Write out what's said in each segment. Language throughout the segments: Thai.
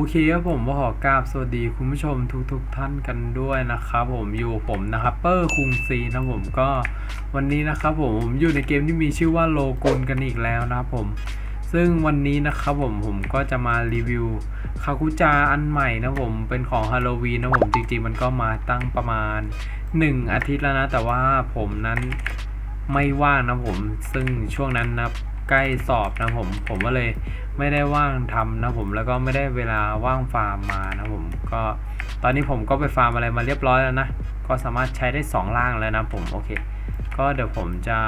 โอเคครับผมขอกราบสวัสดีคุณผู้ชมทุกๆทท่านกันด้วยนะครับผมอยู่ผมนะครับเปอร์คุงซีนะผมก็วันนี้นะครับผมผมอยู่ในเกมที่มีชื่อว่าโลกุนกันอีกแล้วนะครับผม ซึ่งวันนี้นะครับผมผมก็จะมารีวิวคาคุจาอันใหม่นะผมเป็นของฮาโลวีนนะผมจริงๆ มันก็มาตั้งประมาณ 1 อาทิตย์แล้วนะ แต่ว่าผมนั้นไม่ว่างนะผม ซึ่งช่วงนั้นนะใกล้สอบนะผมผมก็เลย ไม่ได้ว่างทำนะผมแล้วก็ไม่ได้เวลาว่างฟาร์มมานะผมก็ตอนนี้ผมก็ไปฟาร์มอะไรมาเรียบร้อยแล้วนะก็สามารถใช้ได้ 2 ล่างแล้วนะผมโอเค ก็เดี๋ยวผมจะ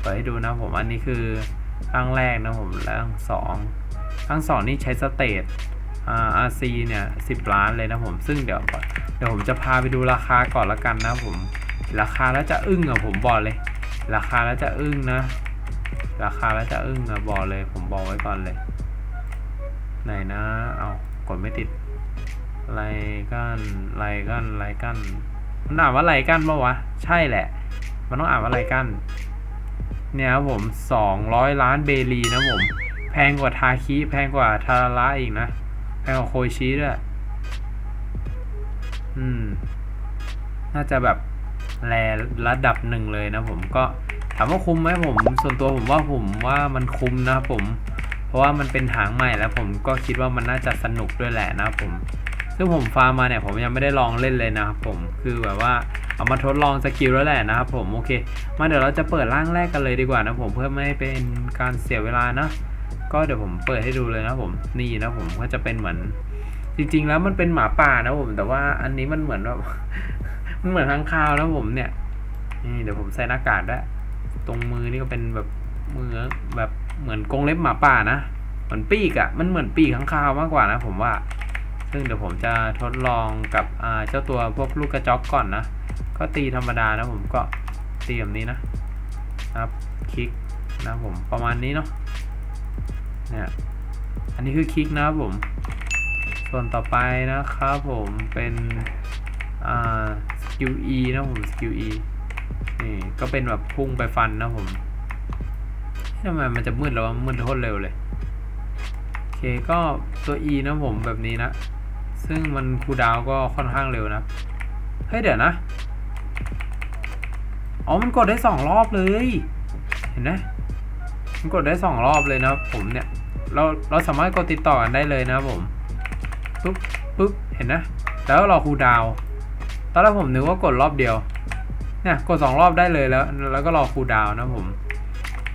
เปิดให้ดูนะผมอันนี้คือร่างแรกนะผมร่างสองร่างสองนี่ใช้สเตตอ่า RC เนี่ยสิบล้านเลยนะผมซึ่งเดี๋ยวเดี๋ยวผมจะพาไปดูราคาก่อนละกันนะผมราคาแล้วจะอึ้งอะผมบอกเลย ราคาแล้วจะอึ้งนะ ราคาแล้วจะอึ้งอะบอกเลยผมบอกไว้ก่อนเลย ไหนนะเอากดไม่ติดไรกันไรกันไรกันมันอ่านว่าไรกันปะวะ ใช่แหละ มันต้องอ่านว่าไรกัน เนี่ยครับผมสองร้อยล้านเบลีนะผม แพงกว่าทาคิ แพงกว่าทาระอีกนะ แพงกว่าโคชิด้วยอืม น่าจะแบบแรระดับหนึ่งเลยนะผมก็ ถามว่าคุ้มไหมผมส่วนตัวผมว่าผมว่ามันคุ้มนะครับผม เพราะว่ามันเป็นหางใหม่แล้วผมก็คิดว่ามันน่าจะสนุกด้วยแหละนะครับผม ซึ่งผมฟาร์มมาเนี่ยผมยังไม่ได้ลองเล่นเลยนะครับผมคือแบบว่าเอามาทดลองสกิลแล้วแหละนะครับผมโอเค มาเดี๋ยวเราจะเปิดร่างแรกกันเลยดีกว่านะผมเพื่อไม่ให้เป็นการเสียเวลานะก็เดี๋ยวผมเปิดให้ดูเลยนะผมนี่นะผมก็จะเป็นเหมือน จริง ๆ แล้วมันเป็นหมาป่านะผม แต่ว่าอันนี้มันเหมือนแบบมันเหมือนข้างคาวนะผมเนี่ยนี่เดี๋ยวผมใส่หน้ากากด้วย ตรงมือนี่ก็เป็นแบบมือแบบเหมือนกรงเล็บหมาป่านะเหมือนปีกอะ่ะมันเหมือนปีกข้างคาวมากกว่านะผมว่า ซึ่งเดี๋ยวผมจะทดลองกับเจ้าตัวพวกลูกกระจอกก่อนนะ ก็ตีธรรมดานะผมก็ตีแบบนี้นะนะครับคลิกนะผมประมาณนี้เนาะเนี่ยอันนี้คือคลิกนะครับผม ส่วนต่อไปนะครับผมเป็นอ่าสกิล E นะผมสกิล E นี่ก็เป็นแบบพุ่งไปฟันนะผมทำไมมันจะมืดแล้วมืดโคตรเร็วเลยโอเคก็ตัว E นะผมแบบนี้นะ ซึ่งมันคูดาวก็ค่อนข้างเร็วนะ เฮ้ยเดี๋ยวนะ อ๋อมันกดได้สองรอบเลย เห็นไหมมันกดได้สองรอบเลยนะผมเนี่ย เราเราสามารถกดติดต่อกันได้เลยนะผมปุ๊บปุ๊บเห็นนะแล้วรอคูดาวตอนแรกผมนึกว่ากดรอบเดียว เนี่ยกดสองรอบได้เลยแล้ว แล้วก็รอคูลดาวนะผม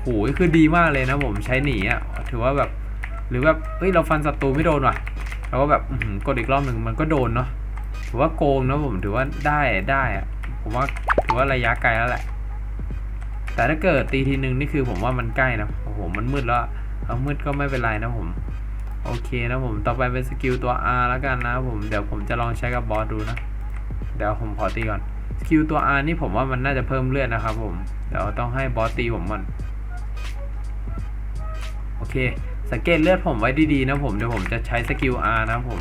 โหยคือดีมากเลยนะผมใช้หนีอะถือว่าแบบหรือแบบเฮ้ยเราฟันศัตรูไม่โดนว่ะเราก็แบบอื้อหือกดอีกรอบหนึ่งมันก็โดนเนาะถือว่าโกงนะผมถือว่าได้ได้อะผมว่าถือว่าระยะไกลแล้วแหละ แต่ถ้าเกิดตีทีหนึ่งนี่คือผมว่ามันใกล้นะโอ้โหมันมืดแล้วเอามืดก็ไม่เป็นไรนะผมโอเคนะผมต่อไปเป็นสกิลตัว R แล้วกันนะผมเดี๋ยวผมจะลองใช้กับบอสดูนะ เดี๋ยวผมขอตีก่อน สกิลตัว R นี่ผมว่ามันน่าจะเพิ่มเลือดนะครับผม เดี๋ยวต้องให้บอสตีผมก่อน โอเค สังเกตเลือดผมไว้ดีๆนะผม เดี๋ยวผมจะใช้สกิล R นะผม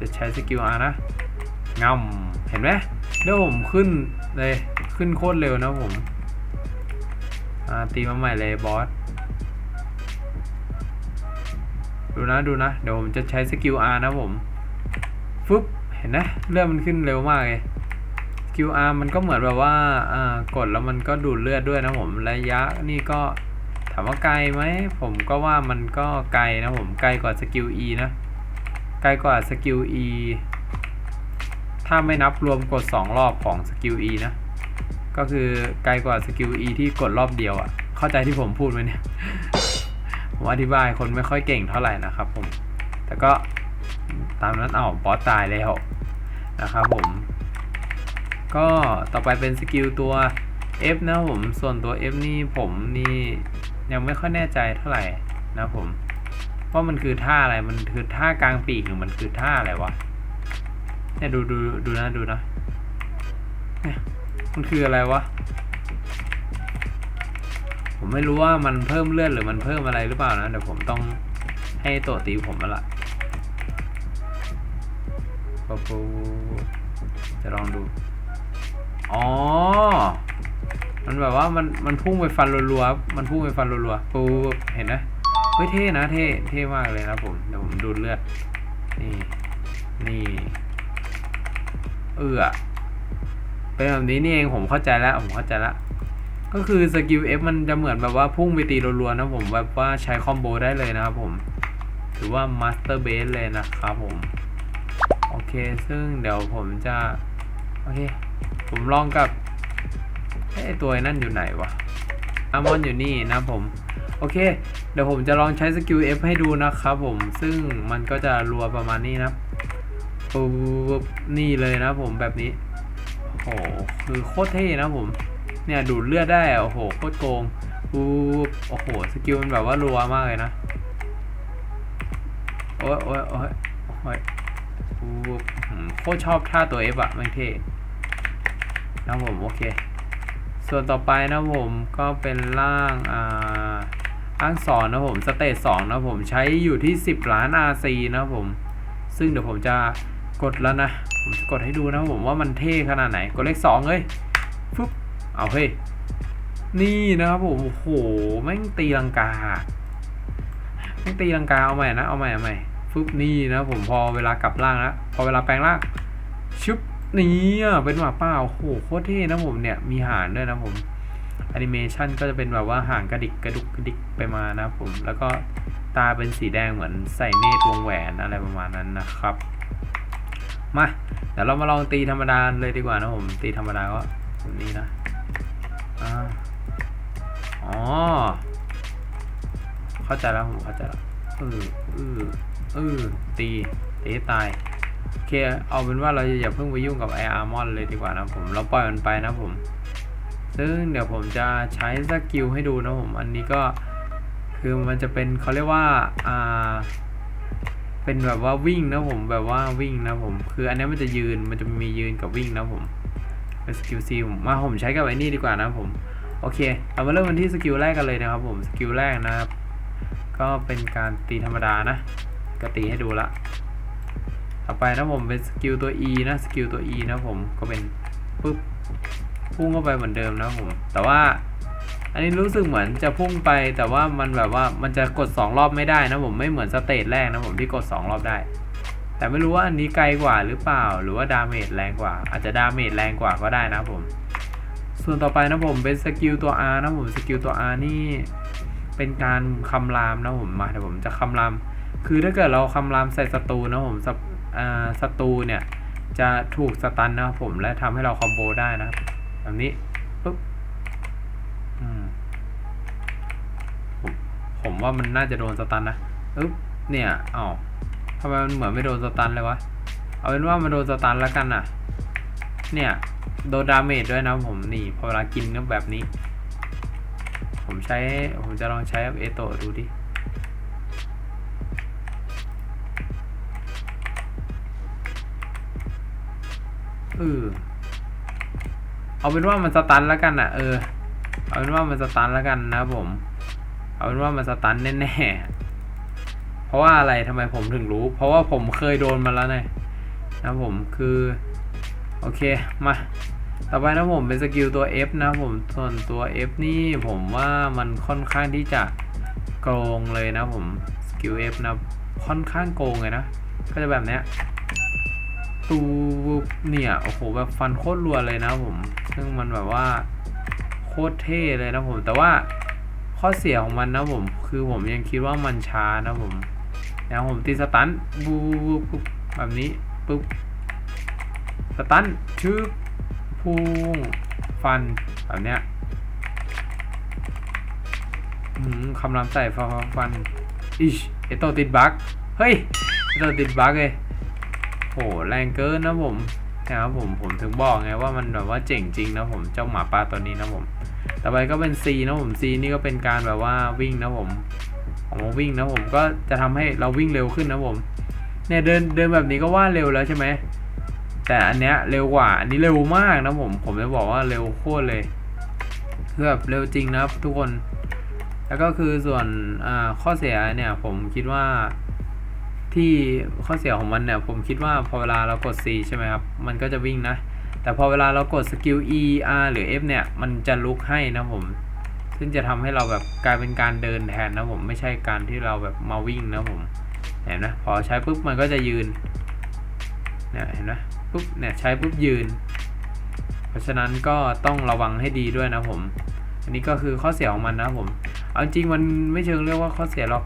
จะใช้สกิล R นะงำเห็นไหมเดี๋ยวผมขึ้นเลย ขึ้นโคตรเร็วนะผมอ่าตีมาใหม่เลยบอส ดูนะดูนะ เดี๋ยวผมจะใช้สกิล R นะผม ฟึบ เห็นนะเลือดมันขึ้นเร็วมากเลย สกิล R มันก็เหมือนแบบว่าอ่ากดแล้วมันก็ดูดเลือดด้วยนะผมระยะนี่ก็ถามว่าไกลไหมผมก็ว่ามันก็ไกลนะผมไกลกว่าสกิล E นะไกลกว่าสกิล E ถ้าไม่นับรวมกด 2 รอบของสกิล E นะก็คือไกลกว่าสกิล E ที่กดรอบเดียวอะ่ะเข้าใจที่ผมพูดไหมเนี่ยผมอธิบายคนไม่ค่อยเก่งเท่าไหร่นะครับผมแต่ก็ตามนั้นเอาบอสตายแล้วนะครับผม ก็ต่อไปเป็นสกิลตัว F นะผม ส่วนตัว F นี่ผมนี่ยังไม่ค่อยแน่ใจเท่าไหร่นะผมว่ามันคือท่าอะไร มันคือท่ากลางปีกหรือมันคือท่าอะไรวะ เนี่ยดูดูดูนะดูนะ เนี่ยมันคืออะไรวะ ผมไม่รู้ว่ามันเพิ่มเลือดหรือมันเพิ่มอะไรหรือเปล่านะ เดี๋ยวผมต้องให้ตัวตีผมมาละปุ๊บปุ๊บจะลองดู อ๋อ มันแบบว่ามันมันพุ่งไปฟันรัวๆ มันพุ่งไปฟันรัวๆปุ๊บเห็นไหมฮ้ยเท่นะเท่เท่มากเลยนะผม เดี๋ยวผมดูเลือด นี่ นี่ เออเป็นแบบนี้นี่เองผมเข้าใจแล้วผมเข้าใจแล้วก็คือสกิล F มันจะเหมือนแบบว่าพุ่งไปตีรัวๆนะผมแบบว่าใช้คอมโบได้เลยนะครับผมถือว่ามาสเตอร์เบสเลยนะครับผม โอเค ซึ่งเดี๋ยวผมจะ โอเค ผมลองกับเอ้ยไอตัวนั่นอยู่ไหนวะอามอนอยู่นี่นะผม โอเค เดี๋ยวผมจะลองใช้สกิล F ให้ดูนะครับผม ซึ่งมันก็จะรัวประมาณนี้นะปุ๊บนี่เลยนะผมแบบนี้ โอ้โห คือโคตรเท่นะผม เนี่ยดูดเลือดได้ โอ้โห โคตรโกงปุ๊บโอ้โห สกิลมันแบบว่ารัวมากเลยนะ โอ้ยโอ้ยโอ้ยโอ้ยปุ๊บอื้อหือโคตรชอบท่าตัว F อะมันเท่ นะผมโอเค ส่วนต่อไปนะผมก็เป็นร่างอ่าร่างสอนนะผมสเตจสองนะผมใช้อยู่ที่ 10 ล้าน RC นะผม ซึ่งเดี๋ยวผมจะกดแล้วนะ ผมจะกดให้ดูนะผมว่ามันเท่ขนาดไหน กดเลขสองเลยฟึบเอาเฮ้ยนี่นะครับผมโอ้โหแม่งตีลังกาแม่งตีลังกาเอาใหม่นะเอาใหม่เอาใหม่ฟึบนี่นะผมพอเวลากลับร่างแล้วพอเวลาแปลงร่างชุบ นี่อะเป็นหมาป่าโอ้โหโคตรเท่นะผมเนี่ยมีหางด้วยนะผมแอนิเมชันก็จะเป็นแบบว่าหางกระดิกกระดุกกระดิกไปมานะผมแล้วก็ตาเป็นสีแดงเหมือนใส่เนตรวงแหวนอะไรประมาณนั้นนะครับ มาเดี๋ยวเรามาลองตีธรรมดาเลยดีกว่านะผมตีธรรมดาก็แบบนี้นะอ๋อ เข้าใจแล้วผมเข้าใจแล้วเออเออเออตีตีตาย โอเค เอาเป็นว่าเราอย่าเพิ่งไปยุ่งกับไออาร์มอนเลยดีกว่านะผม เราปล่อยมันไปนะผม ซึ่งเดี๋ยวผมจะใช้สกิลให้ดูนะผม อันนี้ก็คือมันจะเป็นเขาเรียกว่า อ่า เป็นแบบว่าวิ่งนะผม แบบว่าวิ่งนะผม คืออันนี้มันจะยืน มันจะมียืนกับวิ่งนะผม เป็นสกิลซีผมมาผมใช้กับไอ้นี่ดีกว่านะผม โอเค เรามาเริ่มกันที่สกิลแรกกันเลยนะครับผม สกิลแรกนะครับ ก็เป็นการตีธรรมดานะ ก็ตีให้ดูละ ต่อไปนะผมเป็นสกิลตัว E นะสกิลตัว E นะผมก็เป็นปุ๊บพุ่งเข้าไปเหมือนเดิมนะผมแต่ว่าอันนี้รู้สึกเหมือนจะพุ่งไปแต่ว่ามันแบบว่ามันจะกด 2 รอบไม่ได้นะผมไม่เหมือนสเตจแรกนะผมที่กด 2 รอบได้ แต่ไม่รู้ว่าอันนี้ไกลกว่าหรือเปล่า หรือว่าดาเมจแรงกว่า อาจจะดาเมจแรงกว่าก็ได้นะผม ส่วนต่อไปนะผมเป็นสกิลตัว R นะผมสกิลตัว R นี่เป็นการคำรามนะผมมาเดี๋ยวผมจะคำราม คือถ้าเกิดเราคำรามใส่ศัตรูนะผม ศัตรูเนี่ยจะถูกสตันนะครับผมและทำให้เราคอมโบได้นะครับแบบนี้ปุ๊บผมผมว่ามันน่าจะโดนสตันนะอึ๊บเนี่ยอ้าวทำไมมันเหมือนไม่โดนสตันเลยวะเอาเป็นว่ามันโดนสตันแล้วกันน่ะเนี่ยโดนดาเมจด้วยนะผมนี่พอเวลากินก็แบบนี้ ผมใช้ผมจะลองใช้กับเอโตดูดิ เออเอาเป็นว่ามันสตันแล้วกันอะเออ เอาเป็นว่ามันสตันแล้วกันนะผม เอาเป็นว่ามันสตันแน่ๆ เพราะว่าอะไรทำไมผมถึงรู้ เพราะว่าผมเคยโดนมาแล้วไงนะผมคือ โอเคมาต่อไปนะผมเป็นสกิลตัว F นะผมส่วนตัว F นี่ผมว่ามันค่อนข้างที่จะโกงเลยนะผมสกิล F นะค่อนข้างโกงเลยนะ ก็จะแบบเนี้ย ตูเนี่ยโอ้โหแบบฟันโคตรรัวเลยนะผม ซึ่งมันแบบว่าโคตรเท่เลยนะผม แต่ว่าข้อเสียของมันนะผม คือผมยังคิดว่ามันช้านะผมนะผมตีสตันบูบปุ๊บแบบนี้ปุ๊บสตันชื่อพุ่งฟันแบบเนี้ยอืมคำรามใส่ฟันอิชไอโตติดบั๊กเฮ้ยไอโตติดบั๊กเลย โหแรงเกินนะผมนะครับผมผมถึงบอกไงว่ามันแบบว่าเจ๋งจริงนะผมเจ้าหมาป่าตัวนี้นะผมต่อไปก็เป็น C นะผม C นี่ก็เป็นการแบบว่าวิ่งนะผมออกมาวิ่งนะผมก็จะทำให้เราวิ่งเร็วขึ้นนะผมเนี่ยเดินเดินแบบนี้ก็ว่าเร็วแล้วใช่ไหมแต่อันเนี้ยเร็วกว่าอันนี้เร็วมากนะผมผมจะบอกว่าเร็วโคตรเลยคือแบบเร็วจริงนะครับทุกคน แล้วก็คือส่วนข้อเสียเนี่ยผมคิดว่า ที่ข้อเสียของมันเนี่ยผมคิดว่าพอเวลาเรากด C ใช่ไหมครับ มันก็จะวิ่งนะ แต่พอเวลาเรากดสกิล E R หรือ F เนี่ย มันจะลุกให้นะผม ซึ่งจะทำให้เราแบบกลายเป็นการเดินแทนนะผม ไม่ใช่การที่เราแบบมาวิ่งนะผม เห็นไหมพอใช้ปุ๊บมันก็จะยืน เนี่ยเห็นไหมปุ๊บเนี่ยใช้ปุ๊บยืน เพราะฉะนั้นก็ต้องระวังให้ดีด้วยนะผม อันนี้ก็คือข้อเสียของมันนะผม เอาจริงมันไม่เชิงเรียกว่าข้อเสียหรอก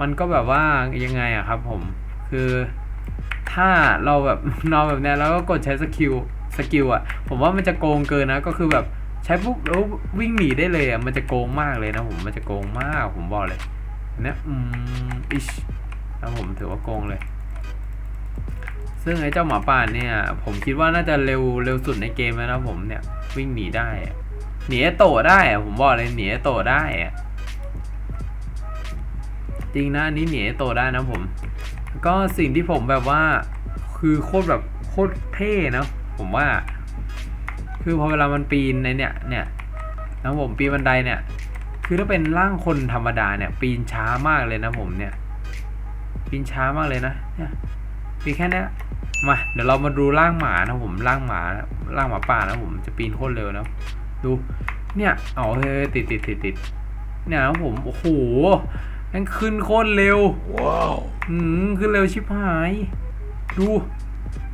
มันก็แบบว่ายังไงอะครับผมคือถ้าเราแบบนอนแบบเนี้ยแล้วก็กดใช้สกิลสกิลอะผมว่ามันจะโกงเกินนะก็คือแบบใช้ปุ๊บแล้ววิ่งหนีได้เลยอะมันจะโกงมากเลยนะผมมันจะโกงมากผมบอกเลยนเนี่ยอืมอิชนะผมถือว่าโกงเลย ซึ่งไอ้เจ้าหมาป่าเนี่ย ผมคิดว่าน่าจะเร็วเร็วสุดในเกมแล้วนะผมเนี่ยวิ่งหนีได้ หนีไอ้โตได้อะผมบอกเลยหนีไอ้โตได้อะ จริงนะอันนี้หนีไอ้โตได้นะผม ก็สิ่งที่ผมแบบว่าคือโคตรแบบโคตรเท่นะผมว่า คือพอเวลามันปีนในเนี่ยเนี่ยนะผมปีนบันไดเนี่ย คือถ้าเป็นร่างคนธรรมดาเนี่ย ปีนช้ามากเลยนะผมเนี่ย ปีนช้ามากเลยนะเนี่ยปีนแค่นี้มาเดี๋ยวเรามาดูร่างหมานะผมร่างหมาร่างหมาป่านะผมจะปีนโคตรเร็วนะดูเนี่ยเอาเฮ้ยติดติดติดติดเนี่ยนะผมโอ้โห แม่งขึ้นโคตรเร็ว Wow. อืมขึ้นเร็วชิบหาย ดู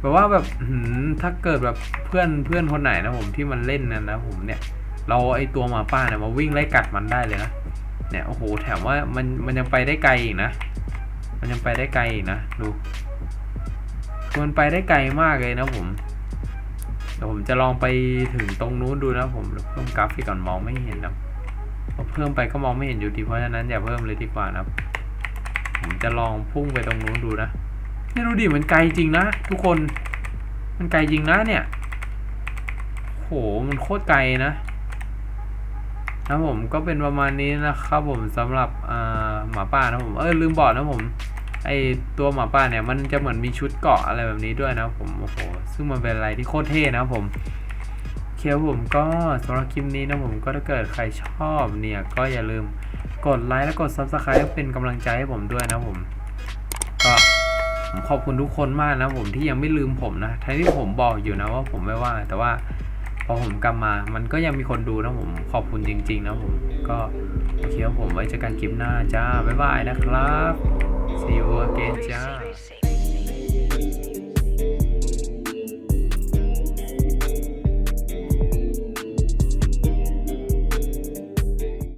แบบว่าแบบหืมถ้าเกิดแบบเพื่อนเพื่อนคนไหนนะผมที่มันเล่นนะนะผมเนี่ย เราไอตัวหมาป้าเนี่ยมาวิ่งไล่กัดมันได้เลยนะ เนี่ยโอ้โหแถมว่ามันมันยังไปได้ไกลอีกนะ มันยังไปได้ไกลอีกนะ ดูคือมันไปได้ไกลมากเลยนะผมเดี๋ยวผมจะลองไปถึงตรงนู้นดูนะผมเพิ่มกราฟิกก่อนมองไม่เห็นนะ เพราะเพิ่มไปก็มองไม่เห็นอยู่ดี เพราะฉะนั้นอย่าเพิ่มเลยดีกว่านะครับผมจะลองพุ่งไปตรงนู้นดูนะเนี่ยดูดิมันไกลจริงนะทุกคน มันไกลจริงนะเนี่ยโหมันโคตรไกลนะนะผมก็เป็นประมาณนี้นะครับผมสำหรับหมาป่านะผมเออลืมบอกนะผมไอตัวหมาป่าเนี่ยมันจะเหมือนมีชุดเกาะอะไรแบบนี้ด้วยนะผมโอ้โหซึ่งมันเป็นอะไรที่โคตรเท่นะผม คครับผมก็สำหรับคลิปนี้นะผมก็ถ้าเกิดใครชอบเนี่ยก็อย่าลืมกดไลค์และกด Subscribe เป็นกำลังใจให้ผมด้วยนะผมก็ผมขอบคุณทุกคนมากนะผมที่ยังไม่ลืมผมนะทั้งที่ผมบอกอยู่นะว่าผมไม่ว่างแต่ว่าพอผมกลับมา มันก็ยังมีคนดูนะผม ขอบคุณจริง ๆ นะผม ก็โอเคผมไว้เจอกันคลิปหน้าจ้า บ๊ายบายนะครับ see you again จ้า